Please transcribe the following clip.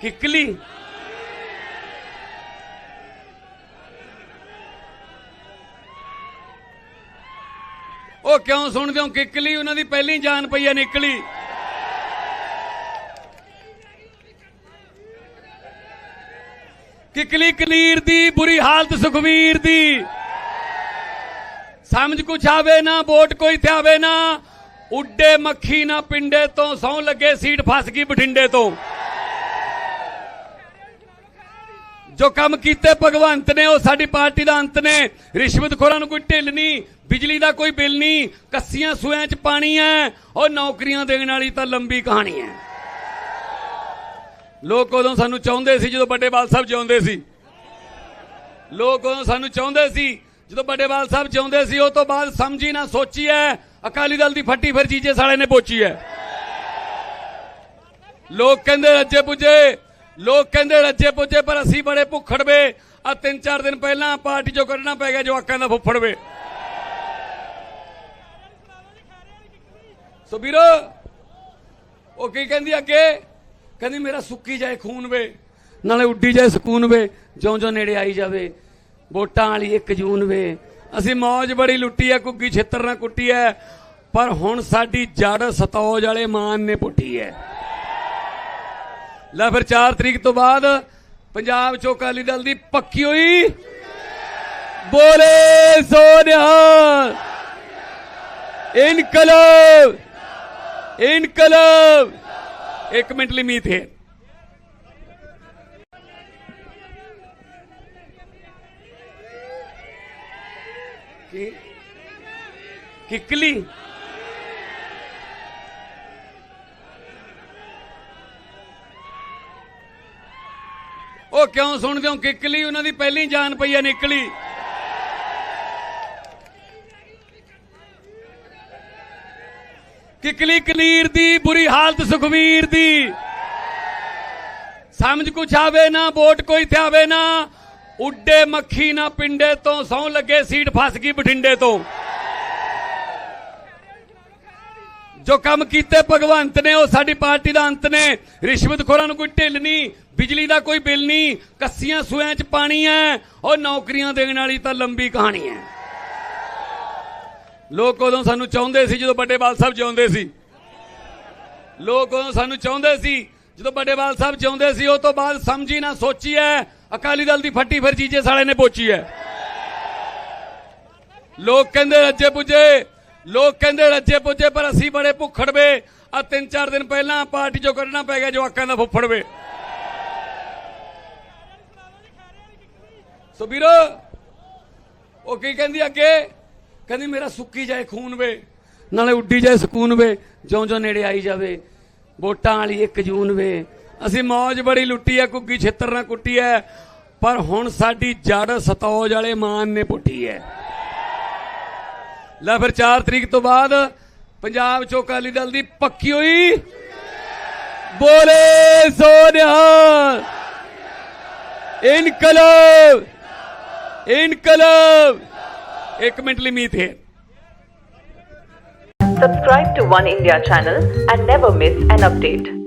ਕਿਕਲੀ? ਉਹ ਕਿਉਂ ਸੁਣਦੇ ਹੋ? ਕਿੱਕਲੀ ਉਹਨਾਂ ਦੀ ਪਹਿਲੀ ਜਾਨ ਪਈ ਹੈ ਨਿਕਲੀ। ਕਿਕਲੀ ਕਲੀਰ ਦੀ, ਬੁਰੀ ਹਾਲਤ ਸੁਖਵੀਰ ਦੀ। ਸਮਝ ਕੁਛ ਆਵੇ ਨਾ, ਵੋਟ ਕੋਈ ਤੇ ਆਵੇ ਨਾ। ਉੱਡੇ ਮੱਖੀ ਨਾ ਪਿੰਡੇ ਤੋਂ, ਸੌ ਲੱਗੇ ਸੀਟ ਫਸ ਗਈ ਬਠਿੰਡੇ ਤੋਂ। ਜੋ ਕੰਮ ਕੀਤੇ ਭਗਵੰਤ ਨੇ, ਉਹ ਸਾਡੀ ਪਾਰਟੀ ਦਾ ਅੰਤ ਨੇ। ਰਿਸ਼ਵਤਖੋਰਾਂ ਨੂੰ ਕੋਈ ਢਿੱਲ ਨਹੀਂ, ਬਿਜਲੀ ਦਾ ਕੋਈ ਬਿੱਲ ਨਹੀਂ, ਕੱਸੀਆਂ ਸੂਆਂ 'ਚ ਪਾਣੀ ਹੈ ਉਹ ਨੌਕਰੀਆਂ ਦੇਣ ਵਾਲੀ ਤਾਂ ਲੰਬੀ ਕਹਾਣੀ ਹੈ ਲੋਕ ਉਦੋਂ ਸਾਨੂੰ ਚਾਹੁੰਦੇ ਸੀ ਜਦੋਂ ਵੱਡੇ ਬਾਲ ਸਾਹਿਬ ਜਿਉਂਦੇ ਸੀ। ਲੋਕ ਉਦੋਂ ਸਾਨੂੰ ਚਾਹੁੰਦੇ ਸੀ ਜਦੋਂ ਵੱਡੇ ਸਾਹਿਬ ਜਿਉਂਦੇ ਸੀ, ਉਹ ਤੋਂ ਬਾਅਦ ਸਮਝੀ ਨਾ ਸੋਚੀ ਹੈ ਅਕਾਲੀ ਦਲ ਦੀ ਫੱਟੀ ਫਿਰ ਜੀਜੇ ਸਾਲੇ ਨੇ ਪੋਚੀ ਹੈ ਲੋਕ ਕਹਿੰਦੇ ਰੱਜੇ ਪੁੱਜੇ, ਲੋਕ ਕਹਿੰਦੇ ਰੱਜੇ ਪੁੱਜੇ, ਪਰ ਅਸੀਂ ਬੜੇ ਭੁੱਖੜਵੇ ਆ ਤਿੰਨ ਚਾਰ ਦਿਨ ਪਹਿਲਾਂ ਪਾਰਟੀ ਚੋਂ ਕੱਢਣਾ ਪੈ ਗਿਆ ਜਵਾਕਾਂ ਦਾ ਫੁੱਫੜਵੇ ਸੋ ਵੀਰੋ, ਉਹ ਕੀ ਕਹਿੰਦੀ ਅੱਗੇ? ਕਹਿੰਦੀ, ਮੇਰਾ ਸੁੱਕੀ ਜਾਏ ਖੂਨ ਵੇ, ਨਾਲੇ ਉੱਡੀ ਜਾਏ ਸਕੂਨ ਵੇ ਜਿਉਂ ਜਿਉਂ ਨੇੜੇ ਆਈ ਜਾਵੇ। ਵੋਟਾਂ ਵਾਲੀ 1 ਜੂਨ ਵੇ। ਅਸੀਂ ਮੌਜ ਬੜੀ ਲੁੱਟੀ ਐ ਕੁੱਗੀ ਛੇਤਰ ਨਾਲ ਕੁੱਟੀ ਐ। ਪਰ ਹੁਣ ਸਾਡੀ ਜੜ ਸਤੌਜ ਵਾਲੇ ਮਾਨ ਨੇ ਪੁੱਟੀ ਐ। ਲੈ ਫਿਰ 4 ਤਰੀਕ ਤੋਂ ਬਾਅਦ ਪੰਜਾਬ ਚੋਂ ਅਕਾਲੀ ਦਲ ਦੀ ਪੱਕੀ ਹੋਈ। ਬੋਲੇ ਸੋਨਿਹਾਲ ਇਨਕਲਾਬ। ਇਨਕਲਾਬ। ਇੱਕ ਮਿੰਟ ਲਈ ਮੀਤ ਹੈ ਕੀ ਕਿੱਕਲੀ? ਉਹ ਕਿਉਂ ਸੁਣਦੇ ਹੋ? ਕਿੱਕਲੀ ਉਹਨਾਂ ਦੀ ਪਹਿਲੀ ਜਾਨ ਪਈ ਹੈ ਨਿਕਲੀ। ਕਿਕਲੀ ਕਲੀਰ ਦੀ, ਬੁਰੀ ਹਾਲਤ ਸੁਖਵੀਰ ਦੀ। ਸਮਝ ਕੁਛ ਆਵੇ ਨਾ, ਵੋਟ ਕੋਈ ਤੇ ਆਵੇ ਨਾ। ਉੱਡੇ ਮੱਖੀ ਨਾ ਪਿੰਡੇ ਤੋਂ, ਸੌ ਲੱਗੇ ਸੀਟ ਫਸ ਗਈ ਬਠਿੰਡੇ ਤੋਂ। ਜੋ ਕੰਮ ਕੀਤੇ ਭਗਵੰਤ ਨੇ, ਉਹ ਸਾਡੀ ਪਾਰਟੀ ਦਾ ਅੰਤ ਨੇ। ਰਿਸ਼ਵਤਖੋਰਾਂ ਨੂੰ ਕੋਈ ਢਿੱਲ ਨਹੀਂ, ਬਿਜਲੀ ਦਾ ਕੋਈ ਬਿੱਲ ਨਹੀਂ, ਕੱਸੀਆਂ ਸੂਆਂ 'ਚ ਪਾਣੀ ਹੈ ਉਹ ਨੌਕਰੀਆਂ ਦੇਣ ਵਾਲੀ ਤਾਂ ਲੰਬੀ ਕਹਾਣੀ ਹੈ ਲੋਕ ਉਦੋਂ ਸਾਨੂੰ ਚਾਹੁੰਦੇ ਸੀ ਜਦੋਂ ਵੱਡੇ ਬਾਲ ਸਾਹਿਬ ਜਿਉਂਦੇ ਸੀ। ਲੋਕ ਉਦੋਂ ਸਾਨੂੰ ਚਾਹੁੰਦੇ ਸੀ ਜਦੋਂ ਵੱਡੇ ਬਾਲ ਸਾਹਿਬ ਜਿਉਂਦੇ ਸੀ, ਉਹ ਤੋਂ ਬਾਅਦ ਸਮਝੀ ਨਾ ਸੋਚੀ ਹੈ ਅਕਾਲੀ ਦਲ ਦੀ ਫੱਟੀ ਫਿਰ ਜੀਜੇ ਸਾਲੇ ਨੇ ਪੋਚੀ ਹੈ। ਲੋਕ ਕਹਿੰਦੇ ਰੱਜੇ ਪੁੱਜੇ, ਲੋਕ ਕਹਿੰਦੇ ਰੱਜੇ ਪੁੱਜੇ, ਪਰ ਅਸੀਂ ਬੜੇ ਭੁੱਖੜਵੇ ਆ ਤਿੰਨ ਚਾਰ ਦਿਨ ਪਹਿਲਾਂ ਪਾਰਟੀ ਚੋਂ ਕੱਢਣਾ ਪੈ ਗਿਆ ਜਵਾਕਾਂ ਦਾ ਫੁੱਫੜਵੇ ਸੋ ਵੀਰੋ, ਉਹ ਕੀ ਕਹਿੰਦੀ ਅੱਗੇ? ਕਹਿੰਦੀ ਮੇਰਾ ਸੁੱਕੀ ਜਾਏ ਖੂਨ ਵੇ, ਨਾਲੇ ਉੱਡੀ ਜਾਏ ਸਕੂਨ ਵੇ ਜਿਉਂ ਜਿਉਂ ਨੇੜੇ ਆਈ ਜਾਵੇ। ਵੋਟਾਂ ਵਾਲੀ 1 ਜੂਨ ਵੇ ਅਸੀਂ ਮੌਜ ਬੜੀ ਲੁੱਟੀ ਐ, ਕੁੱਗੀ ਛਿੱਤਰ ਨਾਲ ਕੁੱਟੀ ਐ, ਪਰ ਹੁਣ ਸਾਡੀ ਜੜ ਸਤੌਜ ਵਾਲੇ ਮਾਨ ਨੇ ਪੁੱਟੀ ਐ। ਲੈ ਫਿਰ 4 ਤਰੀਕ ਤੋਂ ਬਾਅਦ ਪੰਜਾਬ ਚੋਂ ਅਕਾਲੀ ਦਲ ਦੀ ਪੱਕੀ ਹੋਈ। ਬੋਲੇ ਸੋਨਿਹਾਲ ਇਨਕਲਾਬ। ਇਨਕਲਾਬ। ਇੱਕ ਮਿੰਟ ਲਈ ਮੀਤ ਹੈ Subscribe to One India channel and never miss an update.